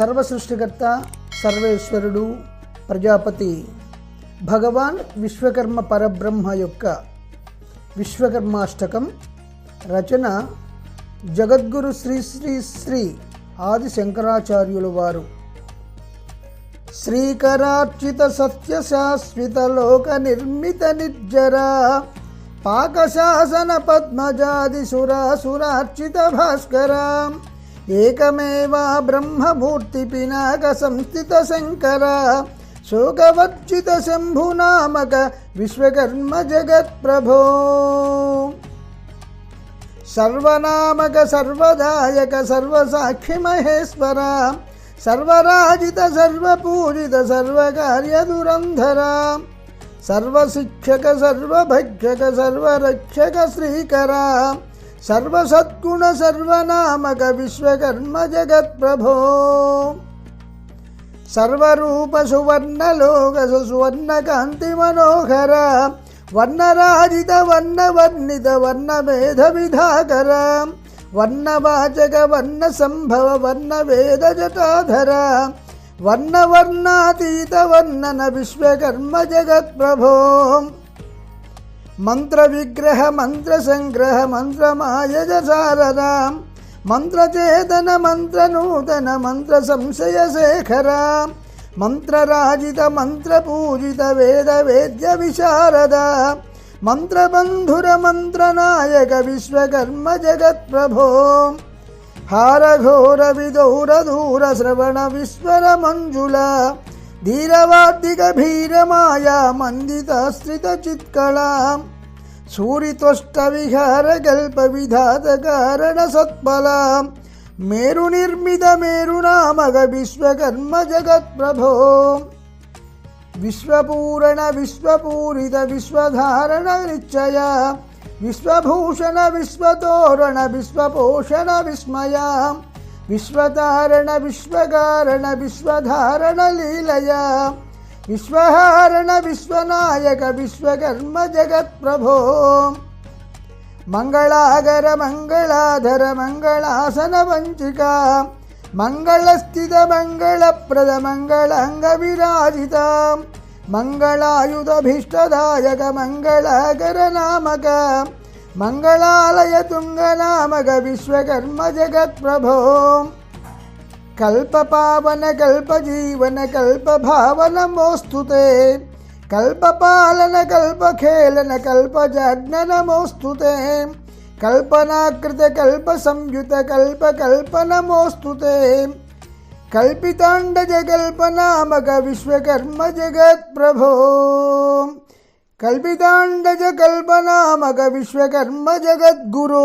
సర్వ సృష్టికర్త సర్వేశ్వరుడు ప్రజాపతి భగవాన్ విశ్వకర్మ పరబ్రహ్మ యొక్క విశ్వకర్మాష్టకం రచన జగద్గురు శ్రీ శ్రీ శ్రీ ఆది శంకరాచార్యుల వారు. శ్రీకరార్చిత సత్య శాశ్వత లోక నిర్మిత నిర్జర పాకశాసన పద్మజాది సురాసురార్చిత భాస్కర. एकमेवा ब्रह्ममूर्ति पिनाक संस्थित शंकर शोकवर्जित शंभु नामक विश्वकर्म जगत प्रभो सर्वनामक सर्वदायक सर्वसाक्षि महेश्वर सर्वराजित सर्वपूजित सर्वकार्य दुरंधर सर्वशिक्षक सर्वभक्षक सर्वरक्षक, श्रीकरा। सर्वसद्गुण सर्वनामक विश्वकर्म जगत् प्रभो। सर्वरूप सुवर्ण लोक सुवर्ण कांति मनोहर वर्णराजित वर्ण वर्णित, वर्ण मेध विधाकर वर्णवाचक वर्ण संभव, वर्ण वेद जटाधर, वर्ण वर्णातीत, वर्णन विश्वकर्म जगत् प्रभो। मंत्र विग्रह मंत्र संग्रह मंत्र मायज सारदाम मंत्र चेतन मंत्र नूतन मंत्र संशय शेखरा मंत्र राजित मंत्र पूजित वेद वेद्य विशारदा मंत्र बंधुर मंत्र नायक विश्वकर्म जगत प्रभो हार घोर विदौर दूर श्रवण विश्वर मंजुला धीरवाद्दिगभीरमायामन्दितस्त्रितचित्कलां सूरितोष्टविहारगल्पविधातकारणसत्पलां मेरुनिर्मितमेरुनामगविश्वकर्मजगत्प्रभो विश्वपूरणविश्वपूरितविश्वधारणनिश्चया विश्वभूषणविश्वतोरणविश्वपोषणविस्मया விஸ்வதாரண விஸ்வகாரண விஸ்வதாரண லீலையா விஸ்வஹாரண விஸ்வநாயக விஸ்வகர்ம ஜெகத் பிரபோ மங்களாகர மங்களாதர மங்களாசன வஞ்சிகா மங்களஸ்தித மங்களப்பிரத மங்களங்க விராஜிதாம் மங்களாயுதபீஷ்டதாயக மங்களாகர நாமக మంగళాలయ తుంగనామగ విశ్వకర్మ జగత్ప్రభో కల్పపావన కల్పజీవన కల్పభావన మోస్తుతే. కల్పపాలన కల్పఖేళన కల్పజాజ్ఞ నమోస్తుతే కల్పనాకృత కల్ప సంయుత కల్ప కల్పనమోస్తుతే కల్పితాండజ కల్పనామగ విశ్వకర్మ జగత్ప్రభో कल्पिताण्डज कल्पनामक विश्वकर्म जगद्गुरो